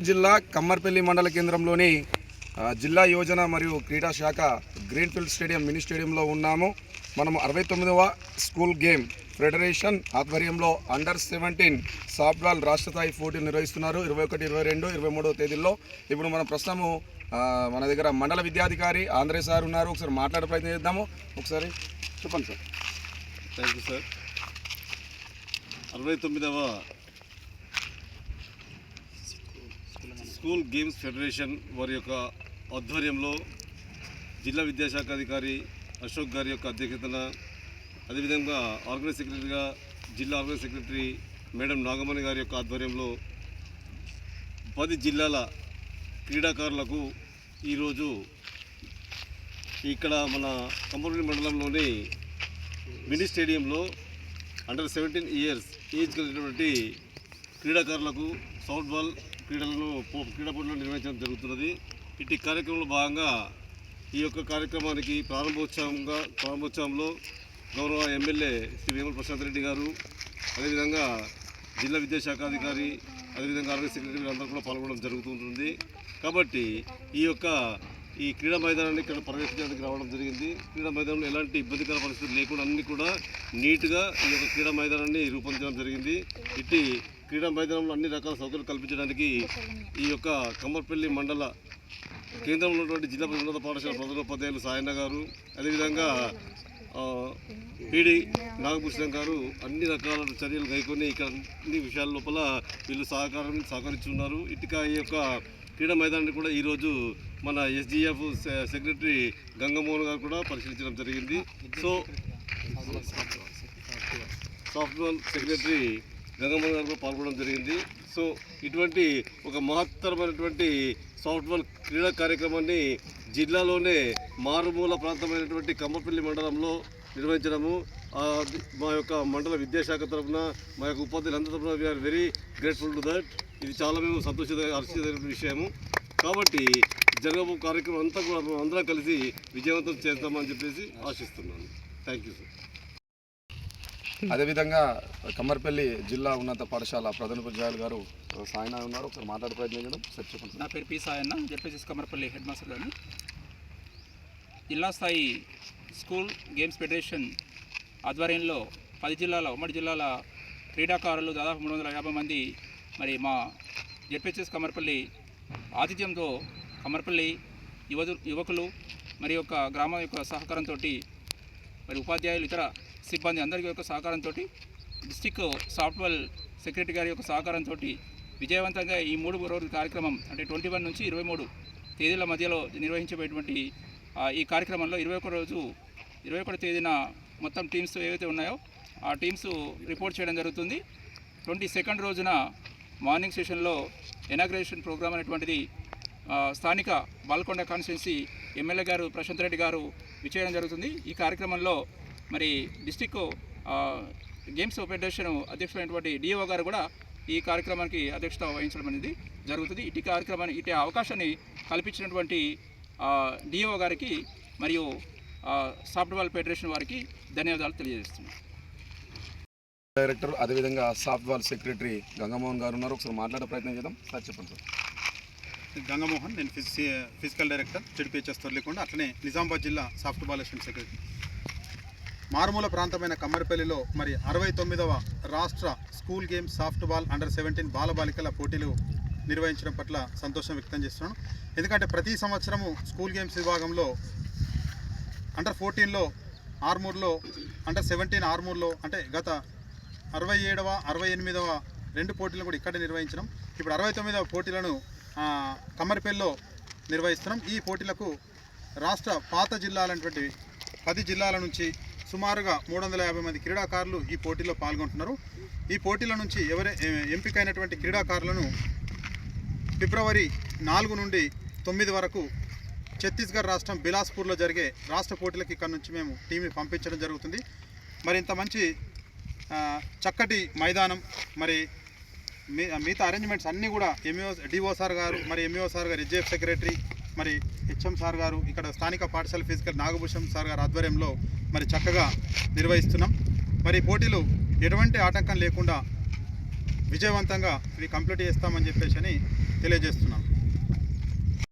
జిల్లా కమ్మర్పల్లి మండల కేంద్రంలోని జిల్లా యోజన మరియు క్రీడా శాఖ గ్రీన్ఫీల్డ్ స్టేడియం మినీ స్టేడియంలో ఉన్నాము. మనము అరవై తొమ్మిదవ స్కూల్ గేమ్ ఫెడరేషన్ ఆధ్వర్యంలో అండర్ సెవెంటీన్ సాఫ్ట్బాల్ రాష్ట్ర స్థాయి పోటీలు నిర్వహిస్తున్నారు. ఇరవై ఒకటి ఇరవై రెండు ఇరవై మూడవ తేదీల్లో. ఇప్పుడు మనం ప్రస్తుతము మన దగ్గర మండల విద్యాధికారి ఆంధ్రే సార్ ఉన్నారు. ఒకసారి మాట్లాడే ప్రయత్నం చేద్దాము. ఒకసారి చెప్పండి సార్. థ్యాంక్ యూ సార్ అరవై తొమ్మిదవ స్కూల్ గేమ్స్ ఫెడరేషన్ వారి యొక్క ఆధ్వర్యంలో జిల్లా విద్యాశాఖ అధికారి అశోక్ గారి యొక్క అధ్యక్షతన అదేవిధంగా ఆర్గనైజ్ సెక్రటరీగా జిల్లా ఆర్గనైజ్ సెక్రటరీ మేడం నాగమణి గారి యొక్క ఆధ్వర్యంలో పది జిల్లాల క్రీడాకారులకు ఈరోజు ఇక్కడ మన కంపల్పల్లి మండలంలోని మినీ స్టేడియంలో అండర్ సెవెంటీన్ ఇయర్స్ ఏజ్ కలిగినటువంటి క్రీడాకారులకు సాఫ్ట్బాల్ క్రీడలను పో- నిర్వహించడం జరుగుతున్నది. ఇట్టి కార్యక్రమంలో భాగంగా ఈ యొక్క కార్యక్రమానికి ప్రారంభోత్సవంగా ప్రారంభోత్సవంలో గౌరవ ఎమ్మెల్యే శ్రీ వేముల ప్రశాంత్ రెడ్డి గారు అదేవిధంగా జిల్లా విద్యాశాఖాధికారి అదేవిధంగా ఆరోగ్య సెక్రటరీ అందరూ కూడా పాల్గొనడం జరుగుతుంటుంది కాబట్టి ఈ యొక్క ఈ క్రీడా మైదానాన్ని ఇక్కడ పర్యవేక్షించడానికి రావడం జరిగింది. క్రీడా మైదానంలో ఎలాంటి ఇబ్బందికర పరిస్థితులు లేకుండా అన్ని కూడా నీట్గా ఈ యొక్క క్రీడా మైదానాన్ని రూపొందించడం జరిగింది. ఇట్టి క్రీడా మైదానంలో అన్ని రకాల సౌకర్యాలు కల్పించడానికి ఈ యొక్క కమ్మర్పల్లి మండల కేంద్రంలో ఉన్నటువంటి జిల్లా ఉన్నత పాఠశాల ప్రధానోపాధ్యాయులు సాయన్న గారు అదేవిధంగా పీడి నాగభూషణం గారు అన్ని రకాల చర్యలు కైకొని ఇక్కడ అన్ని విషయాల లోపల వీళ్ళు సహకారం సహకరిస్తున్నారు. ఇటుక ఈ యొక్క క్రీడా మైదానాన్ని కూడా ఈరోజు మన ఎస్డిఎఫ్ సెక్రటరీ గంగమోహన్ గారు కూడా పరిశీలించడం జరిగింది. సో సాఫ్ట్వేర్ సెక్రటరీ గంగమోహన్ గారు కూడా పాల్గొనడం జరిగింది. సో ఇటువంటి ఒక మహత్తరమైనటువంటి సాఫ్ట్వేర్ క్రీడా కార్యక్రమాన్ని జిల్లాలోనే మారుమూల ప్రాంతమైనటువంటి కమ్మపల్లి మండలంలో నిర్వహించడము. మా యొక్క మండల విద్యాశాఖ తరఫున మా యొక్క ఉపాధ్యాయులందరి తరఫున we are very grateful to that ఇది చాలా మేము సంతోష హర్షించదగిన విషయము. కాబట్టి జరగబో కార్యక్రమం అంతా కూడా మేము అందరం కలిసి విజయవంతం చేస్తామని చెప్పేసి ఆశిస్తున్నాను. థ్యాంక్ యూ సార్ అదేవిధంగా కమ్మర్పల్లి జిల్లా ఉన్నత పాఠశాల ప్రధానోపాధ్యాయులు గారు సాయన ఉన్నారు. ఒకసారి మాట్లాడే ప్రయత్నం చేయడం. సార్ చెప్పండి సార్ నా పేరు P Sayanna ZPCS Kamarpally head master గారిని జిల్లా స్థాయి స్కూల్ గేమ్స్ ఫెడరేషన్ ఆధ్వర్యంలో పది జిల్లాల ఉమ్మడి జిల్లాల క్రీడాకారులు దాదాపు మూడు వందల యాభై మంది మరి మా జెడ్పిహెచ్ఎస్ కమరపల్లి ఆతిథ్యంతో కమరపల్లి యువదు యువకులు మరి యొక్క గ్రామం యొక్క సహకారంతో మరి ఉపాధ్యాయులు ఇతర సిబ్బంది అందరి యొక్క సహకారంతో డిస్టిక్ సాఫ్ట్వేర్ సెక్రటరీ గారి యొక్క సహకారంతో విజయవంతంగా ఈ మూడు రోజుల కార్యక్రమం అంటే ట్వంటీ వన్ నుంచి ఇరవై మూడు తేదీల మధ్యలో నిర్వహించబడేటువంటి ఈ కార్యక్రమంలో ఇరవై ఒక రోజు ఇరవై ఒకటి తేదీన మొత్తం టీమ్స్ ఏవైతే ఉన్నాయో ఆ టీమ్స్ రిపోర్ట్ చేయడం జరుగుతుంది. ట్వంటీ సెకండ్ రోజున మార్నింగ్ సెషన్లో ఎనాగ్రేషన్ ప్రోగ్రామ్ అనేటువంటిది స్థానిక బాల్కొండ కాన్స్టిట్యున్సీ ఎమ్మెల్యే గారు ప్రశాంత్ రెడ్డి గారు విచ్చేయడం జరుగుతుంది. ఈ కార్యక్రమంలో మరి డిస్టిక్ గేమ్స్ ఫెడరేషన్ అధ్యక్షులైనటువంటి డిఓ గారు కూడా ఈ కార్యక్రమానికి అధ్యక్షత వహించడం అనేది జరుగుతుంది. ఇటు కార్యక్రమాన్ని ఇటు అవకాశాన్ని కల్పించినటువంటి డిఓ గారికి మరియు సాఫ్ట్వేర్ ఫెడరేషన్ వారికి ధన్యవాదాలు తెలియజేస్తున్నాను డైరెక్టర్ అదేవిధంగా సాఫ్ట్వేర్ సెక్రటరీ గంగమోహన్ గారు ఉన్నారు. ఒకసారి మాట్లాడే ప్రయత్నం చేద్దాం. సార్ చెప్పండి సార్. గంగమోహన్ నేను ఫిజి ఫిజికల్ డైరెక్టర్ చెడిపిహెచ్ఎస్ తొలికొండ అట్లనే నిజామాబాద్ జిల్లా సాఫ్ట్బాల్ అసోసియేషన్ సెక్రటరీ. మారుమూల ప్రాంతమైన కమ్మరిపల్లిలో మరి అరవై తొమ్మిదవ రాష్ట్ర school games softball under seventeen బాలబాలికల పోటీలు నిర్వహించడం పట్ల సంతోషం వ్యక్తం చేస్తున్నాను. ఎందుకంటే ప్రతి సంవత్సరము స్కూల్ గేమ్స్ విభాగంలో అండర్ ఫోర్టీన్లో ఆర్మూర్లో అండర్ సెవెంటీన్ ఆర్మూర్లో అంటే గత అరవై ఏడవ అరవై ఎనిమిదవ రెండు పోటీలను కూడా ఇక్కడే నిర్వహించడం. ఇప్పుడు అరవై తొమ్మిదవ పోటీలను ఆ, కమ్మరిపల్లిలో నిర్వహిస్తున్నాం. ఈ పోటీలకు రాష్ట్ర పాత జిల్లాలైనటువంటి పది జిల్లాల నుంచి సుమారుగా మూడు వందల యాభై మంది క్రీడాకారులు ఈ పోటీలో పాల్గొంటున్నారు. ఈ పోటీల నుంచి ఎవరే ఎంపికైనటువంటి క్రీడాకారులను ఫిబ్రవరి నాలుగు నుండి తొమ్మిది వరకు ఛత్తీస్గఢ్ రాష్ట్రం బిలాస్పూర్లో జరిగే రాష్ట్ర పోటీలకు ఇక్కడ నుంచి మేము టీంని పంపించడం జరుగుతుంది. మరి ఇంత మంచి చక్కటి మైదానం మరి మీ మిగతా అరేంజ్మెంట్స్ అన్నీ కూడా ఎంఈఓ డిఓ సార్ గారు మరి MEO sir garu SJF secretary మరి హెచ్ఎం సార్ గారు ఇక్కడ స్థానిక పాఠశాల ఫిజికల్ నాగభూషణ్ సార్ గారు ఆధ్వర్యంలో మరి చక్కగా నిర్వహిస్తున్నాం. మరి పోటీలు ఎటువంటి ఆటంకం లేకుండా విజయవంతంగా ఇవి కంప్లీట్ చేస్తామని చెప్పేసి అని తెలియజేస్తున్నాం.